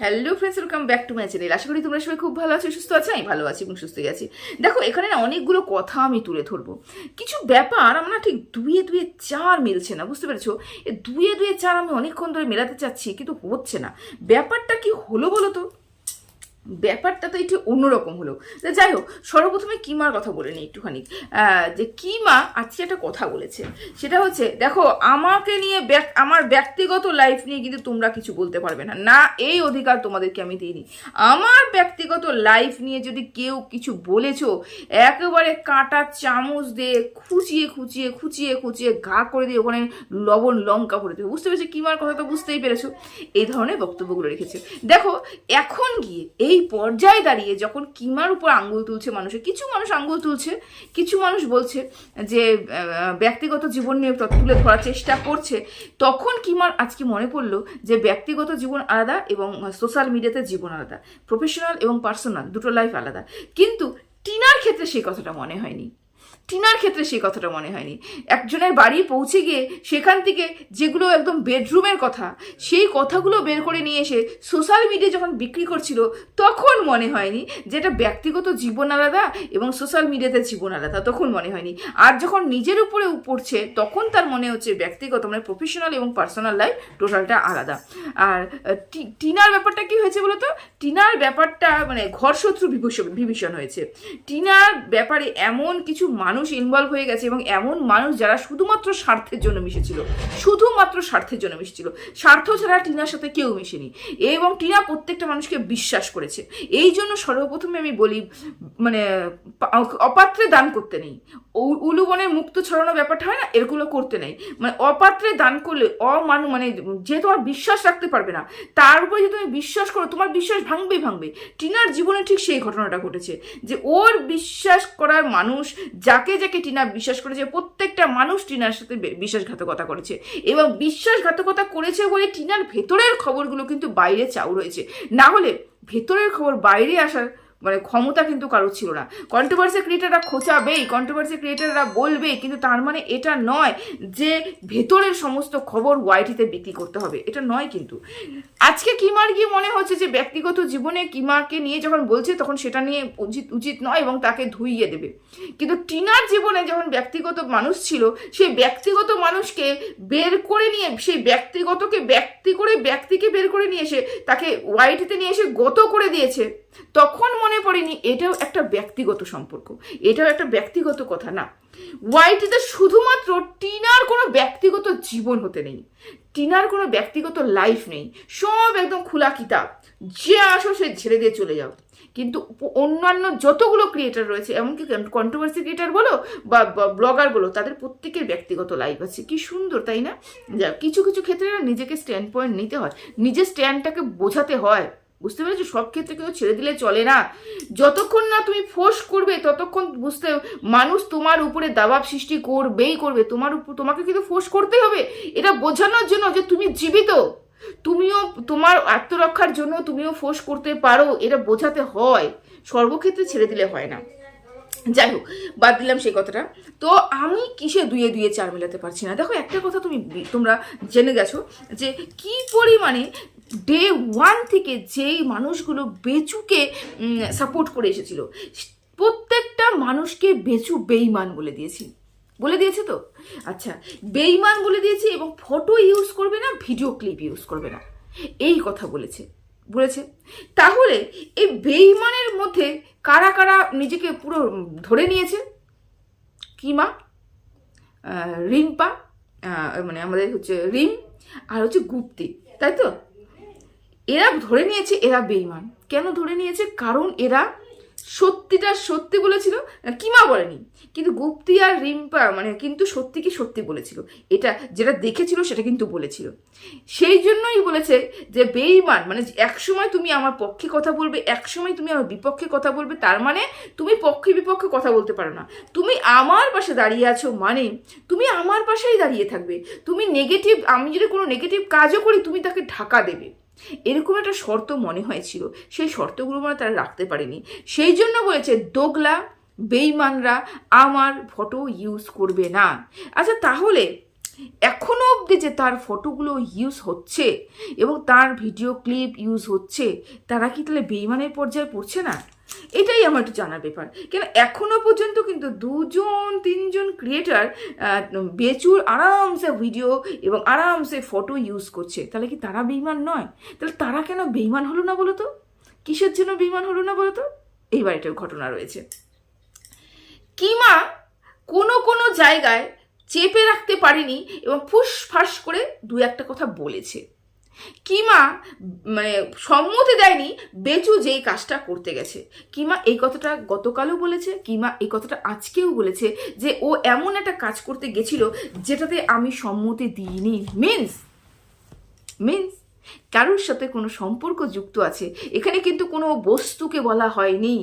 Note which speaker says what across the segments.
Speaker 1: Hello friends welcome back to my channel আশা করি তোমরা সবাই খুব ভালো আছো, সুস্থ আছো, আমি ভালো আছি এবং সুস্থই আছি। দেখো, এখানে না অনেকগুলো কথা আমি তুলে ধরবো। কিছু ব্যাপার আমার না ঠিক দুয়ে দুয়ে চার মিলছে না, বুঝতে পেরেছ? এ দুয়ে দুয়ে চার আমি অনেকক্ষণ ধরে মেলাতে চাচ্ছি, কিন্তু হচ্ছে না। ব্যাপারটা কি হলো বলো তো? ব্যাপারটা তো একটু অন্যরকম হলো। তা যাই হোক, সর্বপ্রথমে কিমার কথা বলে নিই একটুখানি। যে কিমা আজকে একটা কথা বলেছে। সেটা হচ্ছে, দেখো, আমাকে নিয়ে আমার ব্যক্তিগত লাইফ নিয়ে কিন্তু তোমরা কিছু বলতে পারবে না। না, এই অধিকার তোমাদেরকে আমি দিইনি। আমার ব্যক্তিগত লাইফ নিয়ে যদি কেউ কিছু বলেছ, একেবারে কাঁটা চামচ দিয়ে খুঁচিয়ে খুঁচিয়ে খুঁচিয়ে খুঁচিয়ে ঘা করে দিয়ে ওখানে লবণ, লঙ্কা ভরে দেবে। বুঝতে পেরেছ কিমার কথা তো বুঝতেই পেরেছ? এই ধরনের বক্তব্যগুলো রেখেছে। দেখো, এখন গিয়ে এই পর্যায়ে দাঁড়িয়ে যখন কিমার উপর আঙ্গুল তুলছে মানুষে কিছু মানুষ আঙ্গুল তুলছে, কিছু মানুষ বলছে যে ব্যক্তিগত জীবন নিয়ে তুলে ধরার চেষ্টা করছে, তখন কিমার আজকে মনে পড়ল যে ব্যক্তিগত জীবন আলাদা এবং সোশ্যাল মিডিয়াতে জীবন আলাদা, প্রফেশনাল এবং পার্সোনাল, দুটো লাইফ আলাদা। কিন্তু টিনার ক্ষেত্রে সেই কথাটা মনে হয়নি। টিনার ক্ষেত্রে সেই কথাটা মনে হয়নি। একজনের বাড়ি পৌঁছে গিয়ে সেখান থেকে যেগুলো একদম বেডরুমের কথা, সেই কথাগুলো বের করে নিয়ে এসে সোশ্যাল মিডিয়া যখন বিক্রি করছিল, তখন মনে হয়নি যে এটা ব্যক্তিগত জীবন আলাদা এবং সোশ্যাল মিডিয়াতে জীবন আলাদা, তখন মনে হয়নি। আর যখন নিজের উপরে পড়ছে, তখন তার মনে হচ্ছে ব্যক্তিগত মানে প্রফেশনাল এবং পার্সোনাল লাইফ টোটালটা আলাদা। আর টিনার ব্যাপারটা কি হয়েছে বলতো? টিনার ব্যাপারটা মানে ঘরশত্রু বিভীষণ বিভীষণ হয়েছে। টিনার ব্যাপারে এমন কিছু মানুষ ইনভলভ হয়ে গেছে এবং এমন মানুষ যারা শুধুমাত্র স্বার্থের জন্য মিশেছিল, শুধুমাত্র স্বার্থের জন্য মিশেছিল। স্বার্থ ছাড়া টিনার সাথে কেউ মিশেনি। এবং টিনা প্রত্যেকটা মানুষকে বিশ্বাস করেছে। এই জন্য সর্বপ্রথমে আমি বলি মানে অপাত্রে দান করতে নেই। উলুবনের মুক্ত ছড়ানো ব্যাপারটা হয় না? এগুলো করতে নেই। মানে অপাত্রে দান করলে অমানু মানে যে তোমার বিশ্বাস রাখতে পারবে না, তার উপরে যদি তুমি বিশ্বাস করো, তোমার বিশ্বাস ভাঙবেই ভাঙবে। টিনার জীবনে ঠিক সেই ঘটনাটা ঘটেছে যে ওর বিশ্বাস করার মানুষ যাকে যাকে যাকে টিনা বিশ্বাস করেছে, প্রত্যেকটা মানুষ টিনার সাথে বিশ্বাসঘাতকতা করেছে। এবং বিশ্বাসঘাতকতা করেছে বলে টিনার ভেতরের খবরগুলো কিন্তু বাইরে চাউ রয়েছে। না হলে ভেতরের খবর বাইরে আসার মানে ক্ষমতা কিন্তু কারোর ছিল না। কন্ট্রোভার্সি ক্রিয়েটাররা খোঁচাবেই কন্ট্রোভার্সি ক্রিয়েটাররা বলবে কিন্তু তার মানে এটা নয় যে ভেতরের সমস্ত খবর ওয়াইটিতে বিক্রি করতে হবে, এটা নয় কিন্তু। আজকে কিমার গিয়ে মনে হচ্ছে যে ব্যক্তিগত জীবনে কিমাকে নিয়ে যখন বলছে, তখন সেটা নিয়ে উচিত উচিত নয় এবং তাকে ধুইয়ে দেবে। কিন্তু টিনার জীবনে যখন ব্যক্তিগত মানুষ ছিল, সেই ব্যক্তিগত মানুষকে বের করে নিয়ে, সেই ব্যক্তিগতকে ব্যক্তি করে, ব্যক্তিকে বের করে নিয়ে এসে তাকে ওয়াইটিতে নিয়ে এসে গত করে দিয়েছে। তখন মনে পড়েনি, এটাও একটা ব্যক্তিগত সম্পর্ক। এটাও একটা ব্যক্তিগত কথা না। ওয়াইটিতে শুধুমাত্র টিনার কোনো ব্যক্তিগত জীবন হতে নেই। টিনার কোনো ব্যক্তিগত লাইফ নেই। সব একদম খোলা কিতাব। যে আসো সে ছেড়ে দিয়ে চলে যাও। কিন্তু অন্যান্য যতগুলো ক্রিয়েটার রয়েছে, এমনকি কন্ট্রোভার্সি ক্রিয়েটার বলো বা ব্লগার বলো, তাদের প্রত্যেকের ব্যক্তিগত লাইফ আছে। কি সুন্দর, তাই না? কিছু কিছু ক্ষেত্রে নিজেকে স্ট্যান্ড পয়েন্ট নিতে হয়। নিজের স্ট্যান্ডটাকে বোঝাতে হয়। বুঝতে পেরেছ? সব ক্ষেত্রে কিন্তু ছেড়ে দিলে চলে না। যতক্ষণ না তুমি ফোর্স করবে, ততক্ষণ বুঝতে মানুষ তোমার উপরে দাবাব সৃষ্টি করবেই করবে। তোমার উপর তোমাকে কিন্তু ফোর্স করতেই হবে। এটা বোঝানোর জন্য যে তুমি জীবিত। তুমিও তোমার আত্মরক্ষার জন্য তুমিও ফোর্স করতে পারো। এটা বোঝাতে হয়। সর্বক্ষেত্রে ছেড়ে দিলে হয় না। যাই হোক, বাদ দিলাম সেই কথাটা। তো আমি কিসে দুয়ে দুয়ে চার মেলাতে পারছি না? দেখো, একটা কথা তুমি তোমরা জেনে গেছো যে কি পরিমাণে ডে ওয়ান থেকে যেই মানুষগুলো বেচুকে সাপোর্ট করে এসেছিল, প্রত্যেকটা মানুষকে বেচু বেইমান বলে দিয়েছি। বলে দিয়েছে তো? আচ্ছা বেইমান বলে দিয়েছে এবং ফটো ইউজ করবে না ভিডিও ক্লিপ ইউজ করবে না। এই কথা বলেছে বলেছে। তাহলে এই বেইমানের মধ্যে কারা কারা নিজেকে পুরো ধরে নিয়েছে? কিমা রিম্পা মানে আমাদের হচ্ছে রিম আর হচ্ছে গুপ্তি, তাই তো? এরা ধরে নিয়েছে এরা বেইমান কেন ধরে নিয়েছে? কারণ এরা সত্যিটা সত্যি বলেছিল কিমা বলেনি? কিন্তু গুপ্তি আর রিম্পা মানে কিন্তু সত্যি কি সত্যি বলেছিল? এটা যেটা দেখেছিল সেটা কিন্তু বলেছিল। সেই জন্যই বলেছে যে বেইমান মানে একসময় তুমি আমার পক্ষে কথা বলবে, একসময় তুমি আমার বিপক্ষে কথা বলবে, তার মানে তুমি পক্ষে বিপক্ষে কথা বলতে পারো না। তুমি আমার পাশে দাঁড়িয়ে আছো মানে তুমি আমার পাশেই দাঁড়িয়ে থাকবে। তুমি নেগেটিভ আমি যদি কোনো নেগেটিভ কাজও করি, তুমি তাকে ঢাকা দেবে। এরকম একটা শর্ত মনে হয়েছিল। সেই শর্তগুলো মানে তারা রাখতে পারেনি। সেই জন্য বলেছে, দোগলা, বেইমানরা আমার ফটো ইউজ করবে না। আচ্ছা তাহলে এখনও অবধি যে তার ফটোগুলো ইউজ হচ্ছে এবং তার ভিডিও ক্লিপ ইউজ হচ্ছে, তারা কি তাহলে বেইমানের পর্যায়ে পড়ছে না? এটাই আমার একটু জানার ব্যাপার। কেন এখনও পর্যন্ত কিন্তু দুজন, তিনজন ক্রিয়েটার বেচুর আরামসে ভিডিও এবং আরামসে ফটো ইউজ করছে। তাহলে কি তারা বেইমান নয়? তাহলে তারা কেন বেইমান হলো না বলো তো কিসের জন্য বেইমান হলো না বলো তো এইবার এটার ঘটনা রয়েছে। কিমা কোনো কোনো জায়গায় চেপে রাখতে পারেনি এবং ফুস ফাঁস করে দু একটা কথা বলেছে। কিমা মানে সম্মতি দেয়নি, বেচু যেই কাজটা করতে গেছে। কিমা এই কথাটা গতকালও বলেছে, কিমা এই কথাটা আজকেও বলেছে যে ও এমন একটা কাজ করতে গেছিল যেটাতে আমি সম্মতি দিইনি। মিন্স মিন্স কারোর সাথে কোনো সম্পর্ক যুক্ত আছে, এখানে কিন্তু কোনো বস্তুকে বলা হয়নি।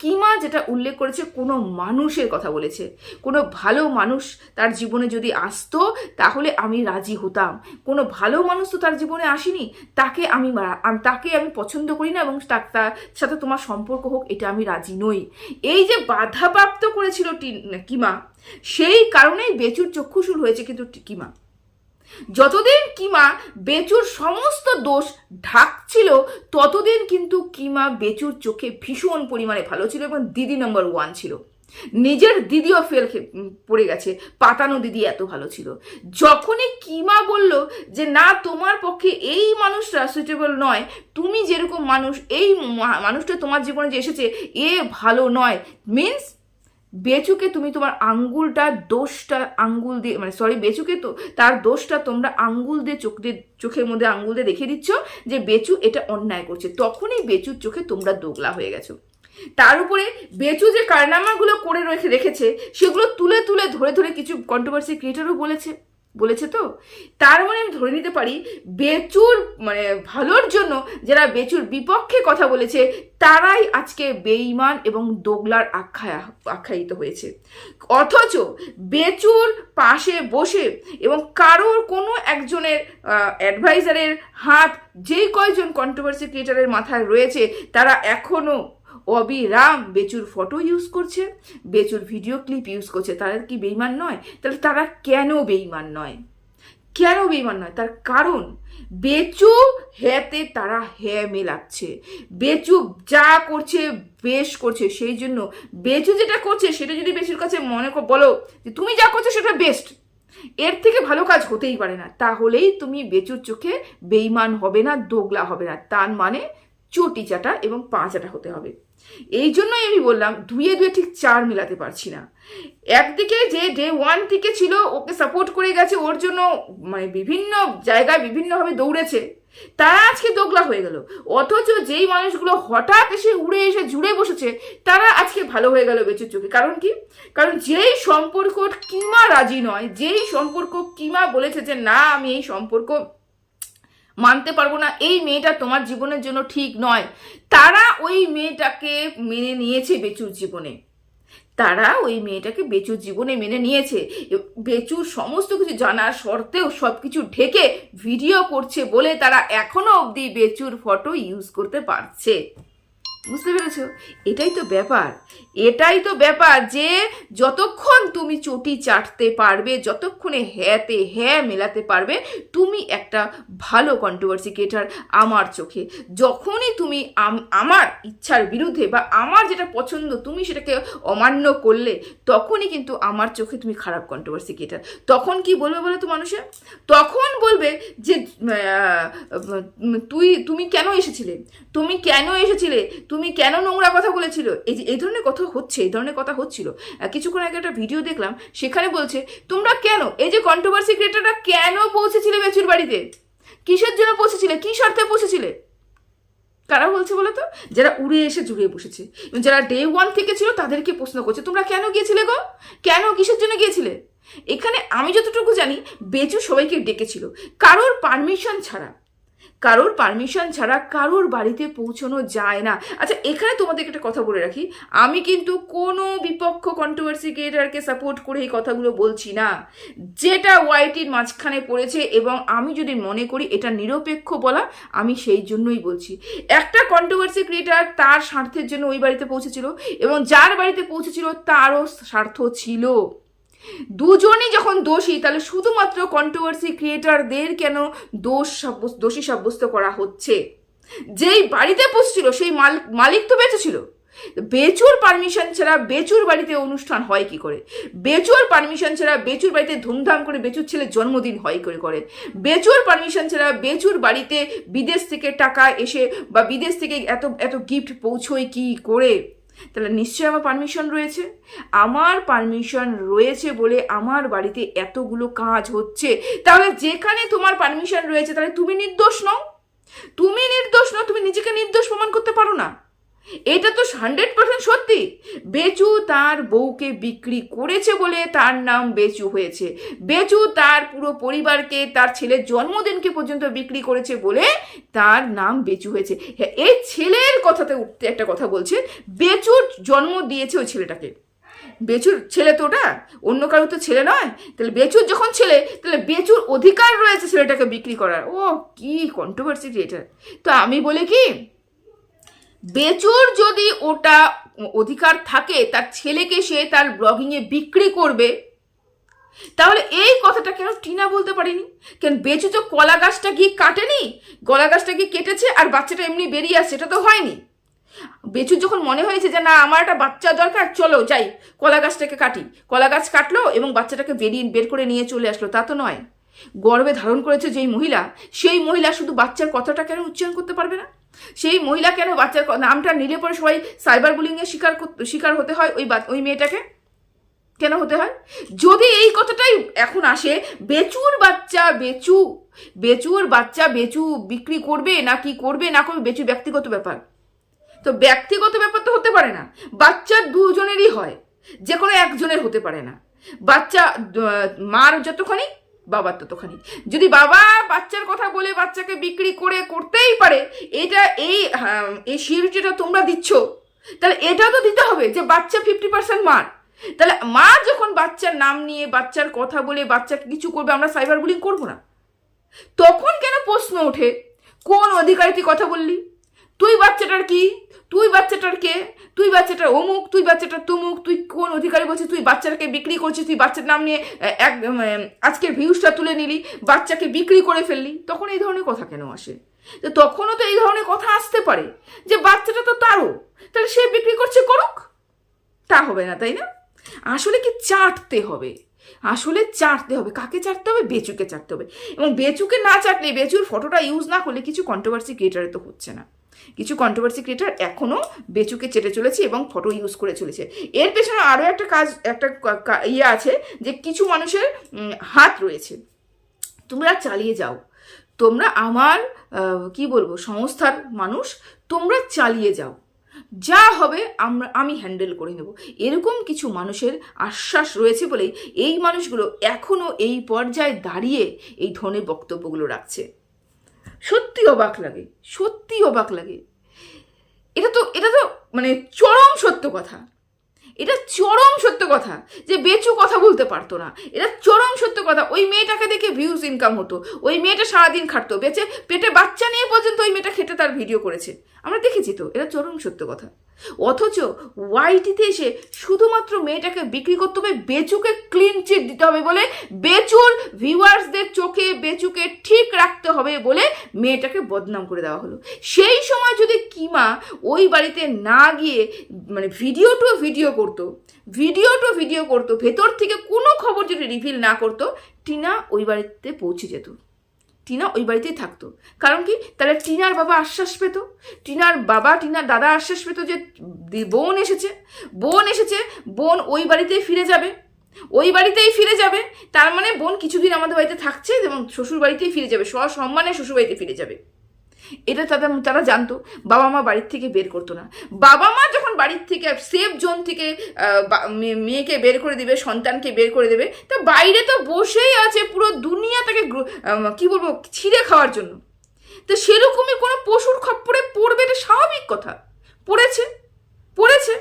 Speaker 1: কিমা যেটা উল্লেখ করেছে, কোনো মানুষের কথা বলেছে। কোনো ভালো মানুষ তার জীবনে যদি আসতো, তাহলে আমি রাজি হতাম। কোনো ভালো মানুষ তো তার জীবনে আসেনি, তাকে আমি তাকে আমি পছন্দ করি না এবং তার সাথে তোমার সম্পর্ক হোক, এটা আমি রাজি নই। এই যে বাধাপ্রাপ্ত করেছিল কিমা, সেই কারণেই বেচুর চক্ষুশুল হয়েছে কিন্তু কিমা। যতদিন কিমা বেচুর সমস্ত দোষ ঢাকছিল ততদিন কিন্তু কিমা বেচুর চোখে ভীষণ পরিমাণে ভালো ছিল এবং দিদি নম্বর ওয়ান ছিল। নিজের দিদিও ফেল পড়ে গেছে, পাতানো দিদি এত ভালো ছিল। যখনই কিমা বলল যে, না, তোমার পক্ষে এই মানুষটা সুইটেবল নয়, তুমি যেরকম মানুষ, এই মানুষটা তোমার জীবনে যে এসেছে, এ ভালো নয়। মিন্স বেচুকে তুমি তোমার আঙ্গুলটা দোষটা আঙ্গুল দিয়ে মানে সরি বেচুকে তো, তার দোষটা তোমরা আঙ্গুল দিয়ে চোখ দিয়ে, চোখের মধ্যে আঙ্গুল দিয়ে দেখিয়ে দিচ্ছ যে বেচু এটা অন্যায় করছে। তখনই বেচুর চোখে তোমরা দোগলা হয়ে গেছো। তার উপরে বেচু যে কারনামাগুলো করে রেখে, রেখেছে, সেগুলো তুলে তুলে ধরে ধরে কিছু কন্ট্রোভার্সি ক্রিয়েটারও বলেছে। বলেছে তো? তার মানে আমি ধরে নিতে পারি, বেচুর মানে ভালোর জন্য যারা বেচুর বিপক্ষে কথা বলেছে, তারাই আজকে বেইমান এবং দোগলার আখ্যায়া আখ্যায়িত হয়েছে। অথচ বেচুর পাশে বসে এবং কারোর কোনো একজনের অ্যাডভাইজারের হাত যেই কয়জন কন্ট্রোভার্সি ক্রিয়েটারের মাথায় রয়েছে, তারা এখনও অবিরাম বেচুর ফটো ইউজ করছে, বেচুর ভিডিও ক্লিপ ইউজ করছে। তারা কি বেইমান নয়? তাহলে তারা কেন বেইমান নয়? কেন বেইমান নয়? তার কারণ, বেচু হ্যাতে তারা হ্যাঁ মেলাচ্ছে। বেচু যা করছে, বেশ করছে। সেই জন্য বেচু যেটা করছে, সেটা যদি বেচুর কাছে মনে বলো যে তুমি যা করছ সেটা বেস্ট এর থেকে ভালো কাজ হতেই পারে না। তাহলেই তুমি বেচুর চোখে বেইমান হবে না, দোগলা হবে না। তার মানে চটি চাটা এবং পাঁচাটা হতে হবে। এই জন্যই আমি বললাম দুয়ে দুয়ে ঠিক চার মেলাতে পারছি না। একদিকে যে ডে ওয়ান থেকে ছিল, ওকে সাপোর্ট করে গেছে, ওর জন্য মানে বিভিন্ন জায়গায় বিভিন্নভাবে দৌড়েছে, তারা আজকে দোগলা হয়ে গেল। অথচ যেই মানুষগুলো হঠাৎ এসে উড়ে এসে জুড়ে বসেছে, তারা আজকে ভালো হয়ে গেল বেচুর চোখে। কারণ কি? কারণ যেই সম্পর্ক কিমা রাজি নয়, যেই সম্পর্ক কিমা বলেছে যে, না, আমি এই সম্পর্ক মানতে পারব না, এই মেয়েটা তোমার জীবনের জন্য ঠিক নয়। তারা ওই মেয়েটাকে মেনে নিয়েছে বেচুর জীবনে। তারা ওই মেয়েটাকে বেচুর জীবনে মেনে নিয়েছে। বেচুর সমস্ত কিছু জানার সত্ত্বেও সব কিছু ঢেকে ভিডিও করছে বলে তারা এখনও অবধি বেচুর ফটো ইউজ করতে পারছে। বুঝতে পেরেছ? এটাই তো ব্যাপার। এটাই তো ব্যাপার যে যতক্ষণ তুমি চটি চাটতে পারবে, যতক্ষণে হ্যাঁতে হ্যাঁ মেলাতে পারবে, তুমি একটা ভালো কন্ট্রোভার্সি ক্রিয়েটার আমার চোখে। যখনই তুমি আমার ইচ্ছার বিরুদ্ধে বা আমার যেটা পছন্দ তুমি সেটাকে অমান্য করলে, তখনই কিন্তু আমার চোখে তুমি খারাপ কন্ট্রোভার্সি ক্রিয়েটার তখন কি বলবে বলো তো মানুষে? তখন বলবে যে তুই, তুমি কেন এসেছিলে? তুমি কেন এসেছিলে? তুমি কেন নোংরা কথা বলেছিল? এই যে, এই ধরনের কথা হচ্ছে, এই ধরনের কথা হচ্ছিল। কিছুক্ষণ আগে একটা ভিডিও দেখলাম, সেখানে বলছে, তোমরা কেন? এই যে কন্ট্রোভার্সি ক্রিয়েটাররা কেন পৌঁছেছিলে বেচুর বাড়িতে? কিসের জন্য পৌঁছেছিলে? কি স্বার্থে পৌঁছেছিলে? কারা বলছে বলো তো? যারা উড়ে এসে জুড়ে বসেছে। যারা ডে ওয়ান থেকে ছিল, তাদেরকে প্রশ্ন করছে, তোমরা কেন গিয়েছিলে গো? কেন কিসের জন্য গিয়েছিলে? এখানে আমি যতটুকু জানি, বেচু সবাইকে ডেকেছিল। কারোর পারমিশন ছাড়া। কারোর পারমিশন ছাড়া কারোর বাড়িতে পৌঁছানো যায় না। আচ্ছা এখানে তোমাদেরকে একটা কথা বলে রাখি। আমি কিন্তু কোনো বিপক্ষ কন্ট্রোভার্সি ক্রিয়েটারকে সাপোর্ট করে এই কথাগুলো বলছি না। যেটা ওয়াইটির মাঝখানে পড়েছে এবং আমি যদি মনে করি এটা নিরপেক্ষ বলা, আমি সেই জন্যই বলছি। একটা কন্ট্রোভার্সি ক্রিয়েটার তার স্বার্থের জন্য ওই বাড়িতে পৌঁছেছিল এবং যার বাড়িতে পৌঁছেছিল তারও স্বার্থ ছিল। দুজনই যখন দোষী, তাহলে শুধুমাত্র কন্ট্রোভার্সি ক্রিয়েটারদের কেন দোষ সাব্যস্ত, দোষী সাব্যস্ত করা হচ্ছে? যেই বাড়িতে বসছিল, সেই মালিক মালিক তো বেঁচে ছিল। বেচুর পারমিশন ছাড়া বেচুর বাড়িতে অনুষ্ঠান হয় কি করে? বেচুর পারমিশন ছাড়া বেচুর বাড়িতে ধুমধাম করে বেচুর ছেলে জন্মদিন হয় করে করে? বেচুর পারমিশন ছাড়া বেচুর বাড়িতে বিদেশ থেকে টাকা এসে বা বিদেশ থেকে এত এত গিফট পৌঁছোয় কি করে? তাহলে নিশ্চয়ই আমার পারমিশন রয়েছে। আমার পারমিশন রয়েছে বলে আমার বাড়িতে এতগুলো কাজ হচ্ছে। তাহলে যেখানে তোমার পারমিশন রয়েছে, তাহলে তুমি নির্দোষ নও। তুমি নির্দোষ নও, তুমি নিজেকে নির্দোষ প্রমাণ করতে পারো না। এটা তো হান্ড্রেড পার্সেন্ট সত্যি। বেচু তার বউকে বিক্রি করেছে বলে তার নাম বেচু হয়েছে। বেচু তার পুরো পরিবারকে, তার ছেলের জন্মদিনকে পর্যন্ত বিক্রি করেছে বলে তার নাম বেচু হয়েছে। হ্যাঁ এই ছেলের কথাতে উঠতে একটা কথা বলছে। বেচুর জন্ম দিয়েছে ওই ছেলেটাকে। বেচুর ছেলে তো ওটা? অন্য কারও তো ছেলে নয়? তাহলে বেচুর যখন ছেলে, তাহলে বেচুর অধিকার রয়েছে ছেলেটাকে বিক্রি করার। ও কি কন্ট্রোভার্সি এটা। তো আমি বলি কি বেচুর যদি ওটা অধিকার থাকে, তার ছেলেকে সে তার ব্লগিংয়ে বিক্রি করবে, তাহলে এই কথাটা কেন টিনা বলতে পারিনি? কেন বেচু তো কলা গাছটা গিয়ে কাটেনি? কলা গাছটা গিয়ে কেটেছে আর বাচ্চাটা এমনি বেরিয়ে আসছে, এটা তো হয়নি। বেচুর যখন মনে হয়েছে যে না, আমার একটা বাচ্চা দরকার, চলো যাই, কলা গাছটাকে কাটি। কলা গাছ কাটলো এবং বাচ্চাটাকে বেরিয়ে বের করে নিয়ে চলে আসলো, তা তো নয়। গর্বে ধারণ করেছে যেই মহিলা, সেই মহিলা শুধু বাচ্চার কথাটা কেন উচ্চারণ করতে পারবে না? সেই মহিলা কেন বাচ্চার নামটা নিলে পরে সবাই সাইবার বুলিংয়ের শিকার শিকার হতে হয় ওই ওই মেয়েটাকে? কেন হতে হয়? যদি এই কথাটাই এখন আসে, বেচুর বাচ্চা বেচু, বেচুর বাচ্চা বেচু বিক্রি করবে না কি করবে না করবে, বেচু ব্যক্তিগত ব্যাপার। তো ব্যক্তিগত ব্যাপার তো হতে পারে না, বাচ্চা দুজনেরই হয় যে কোনো একজনের হতে পারে না। বাচ্চা মার যতখানি বাবার ততখানি যদি বাবা বাচ্চার কথা বলে বাচ্চাকে বিক্রি করে করতেই পারে এটা এই আহ, এই সিউরিটিটা তোমরা দিচ্ছ তাহলে এটাও তো দিতে হবে যে বাচ্চা ফিফটি পার্সেন্ট মার। তাহলে মা যখন বাচ্চার নাম নিয়ে বাচ্চার কথা বলে বাচ্চাকে কিছু করবে আমরা সাইবার বুলিং করব না। তখন কেন প্রশ্ন ওঠে? কোন অধিকারে তুই কথা বললি? তুই বাচ্চাটার কি? তুই বাচ্চাটার কে তুই বাচ্চাটার অমুক, তুই বাচ্চাটার তুমুক, তুই কোন অধিকারে বলছিস, তুই বাচ্চাটাকে বিক্রি করছিস, তুই বাচ্চার নাম নিয়ে এক আজকের ভিউজটা তুলে নিলি, বাচ্চাকে বিক্রি করে ফেললি, তখন এই ধরনের কথা কেন আসে? তো তখনও তো এই ধরনের কথা আসতে পারে, যে বাচ্চাটা তো তারও, তাহলে সে বিক্রি করছে করুক? তা হবে না, তাই না? আসলে কি চাটতে হবে? আসলে চাটতে হবে, কাকে চাটতে হবে? বেচুকে চাটতে হবে। এবং বেচুকে না চাটলে, বেচুর ফটোটা ইউজ না করলে কিছু কন্ট্রোভার্সি ক্রিয়েটারে তো হচ্ছে না। কিছু কন্ট্রোভার্সি ক্রিয়েটার এখনও বেচুকে চেটে চলেছে এবং ফটো ইউজ করে চলেছে। এর পেছনে আরও একটা কাজ, একটা ইয়ে আছে যে কিছু মানুষের হাত রয়েছে। তোমরা চালিয়ে যাও। তোমরা আমার কি বলব, সংস্থার মানুষ, তোমরা চালিয়ে যাও। যা হবে আমরা, আমি হ্যান্ডেল করে নেব। এরকম কিছু মানুষের আশ্বাস রয়েছে বলেই এই মানুষগুলো এখনও এই পর্যায়ে দাঁড়িয়ে এই ধরনের বক্তব্যগুলো রাখছে। সত্যি অবাক লাগে সত্যি অবাক লাগে। এটা তো এটা তো মানে চরম সত্য কথা। এটা চরম সত্য কথা যে বেচু কথা বলতে পারতো না। এটা চরম সত্য কথা। ওই মেয়েটাকে দেখে ভিউজ ইনকাম হতো। ওই মেয়েটা সারাদিন খাটতো। বেচে পেটে বাচ্চা নিয়ে পর্যন্ত ওই মেয়েটা খেটে তার ভিডিও করেছে। আমরা দেখেছি তো, এটা চরম সত্য কথা। অথচ ওয়াইটিতে এসে শুধুমাত্র মেয়েটাকে বিক্রি করতে হবে, বেচুকে ক্লিন চিট দিতে হবে বলে বেচুর ভিউয়ার্সদের চোখে বেচুকে ঠিক রাখতে হবে বলে মেয়েটাকে বদনাম করে দেওয়া হলো। সেই সময় যদি কিমা ওই বাড়িতে না গিয়ে মানে ভিডিও টু ভিডিও করতো ভিডিও টু ভিডিও করতো, ভেতর থেকে কোনো খবর যদি রিভিল না করতো, টিনা ওই বাড়িতে পৌঁছে যেত। টিনা ওই বাড়িতেই থাকতো। কারণ কি? তাহলে টিনার বাবা আশ্বাস পেত। টিনার বাবা, টিনার দাদা আশ্বাস পেত যে বোন এসেছে। বোন এসেছে, বোন ওই বাড়িতেই ফিরে যাবে। ওই বাড়িতেই ফিরে যাবে। তার মানে বোন কিছুদিন আমাদের বাড়িতে থাকছে এবং শ্বশুর বাড়িতেই ফিরে যাবে। সসম্মানে শ্বশুর বাড়িতে ফিরে যাবে। এটা তাদের তারা জানতো, বাবা মা বাড়ির থেকে বের করতো না। বাবা মা যখন বাড়ির থেকে সেফ জোন থেকে মেয়েকে বের করে দিবে, সন্তানকে বের করে দেবে, তা বাইরে তো বসেই আছে পুরো দুনিয়া তাকে কি বলব, ছিঁড়ে খাওয়ার জন্য। তো সেরকমই কোনো পশুর খপ্পরে পড়বে এটা স্বাভাবিক কথা। পড়েছে পড়েছে।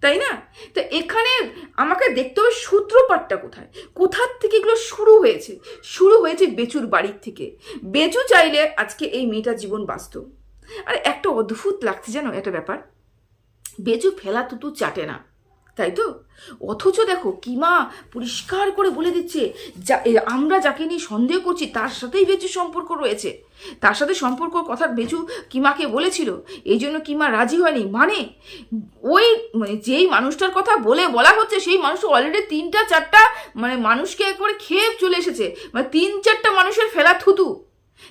Speaker 1: তাই না? তো এখানে আমাকে দেখতে হবে সূত্রপাতটা কোথায়? কোথার থেকে এগুলো শুরু হয়েছে? শুরু হয়েছে বেচুর বাড়ির থেকে। বেচু চাইলে আজকে এই মেয়েটা জীবন বাঁচত। আর, একটা অদ্ভুত লাগছে জানো একটা ব্যাপার? বেচু ফেলা তুতু চাটে না। তাই তো? অথচ দেখো কিমা পরিষ্কার করে বলে দিচ্ছে, যা আমরা যাকে নিয়ে সন্দেহ করছি, তার সাথেই বেচু সম্পর্ক রয়েছে। তার সাথে সম্পর্ক কথা বেচু কিমাকে বলেছিল? এই জন্য কিমা রাজি হয়নি? মানে ওই মানে যেই মানুষটার কথা বলে বলা হচ্ছে, সেই মানুষ অলরেডি তিনটা, চারটা মানে মানুষকে একবারে খেয়ে চলে এসেছে। মানে তিন, চারটা মানুষের ফেলা থুতু।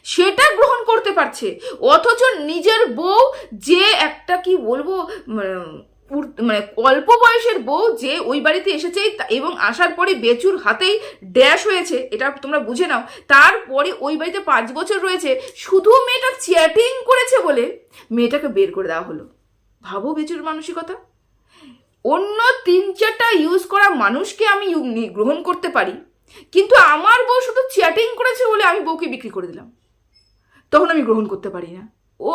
Speaker 1: সেটা গ্রহণ করতে পারছে। অথচ নিজের বউ যে একটা কি বলব মানে অল্প বয়সের বউ যে ওই বাড়িতে এসেছে এবং আসার পরে বেচুর হাতেই ড্যাশ হয়েছে, এটা তোমরা বুঝে নাও। তারপরে ওই বাড়িতে পাঁচ বছর রয়েছে, শুধু মেয়েটা চ্যাটিং করেছে বলে মেয়েটাকে বের করে দেওয়া হলো। ভাবো বেচুর মানসিকতা। অন্য তিন চারটা ইউজ করা মানুষকে আমি গ্রহণ করতে পারি, কিন্তু আমার বউ শুধু চ্যাটিং করেছে বলে আমি বউকে বিক্রি করে দিলাম। তখন আমি গ্রহণ করতে পারি না। ও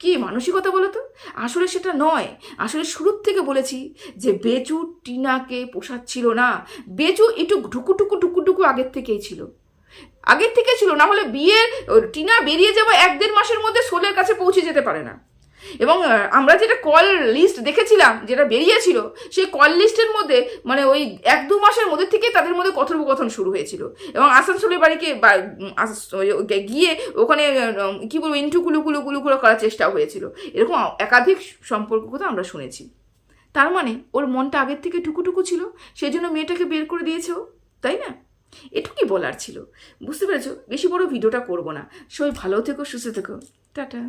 Speaker 1: কি মানসিকতা বলো তো? আসলে সেটা নয়। আসলে শুরুর থেকে বলেছি যে বেচু টিনাকে পোষাচ্ছিল না। বেচু একটু ঢুকুটুকু ঢুকুটুকু আগের থেকেই ছিল। আগের থেকে ছিল, না হলে বিয়ের টিনা বেরিয়ে যাওয়া এক দেড় মাসের মধ্যে সোলের কাছে পৌঁছে যেতে পারে না। এবং আমরা যেটা কল লিস্ট দেখেছিলাম, যেটা বেরিয়েছিল, সেই কল লিস্টের মধ্যে মানে ওই এক দু মাসের মধ্যে থেকে তাদের মধ্যে কথোপকথন শুরু হয়েছিল। এবং আসানসোলের বাড়িকে গিয়ে ওখানে কী বলব, ইন্টু কুলু কুলু কুলু করে করার চেষ্টা হয়েছিল। এরকম একাধিক সম্পর্ক কথা আমরা শুনেছি। তার মানে ওর মনটা আগের থেকে টুকুটুকু ছিল, সেই জন্য মেয়েটাকে বের করে দিয়েছে তাই না? এটুকুই বলার ছিল। বুঝতে পেরেছ? বেশি বড় ভিডিওটা করব না। সবাই ভালো থেকো, সুস্থ থেকো। টাটা।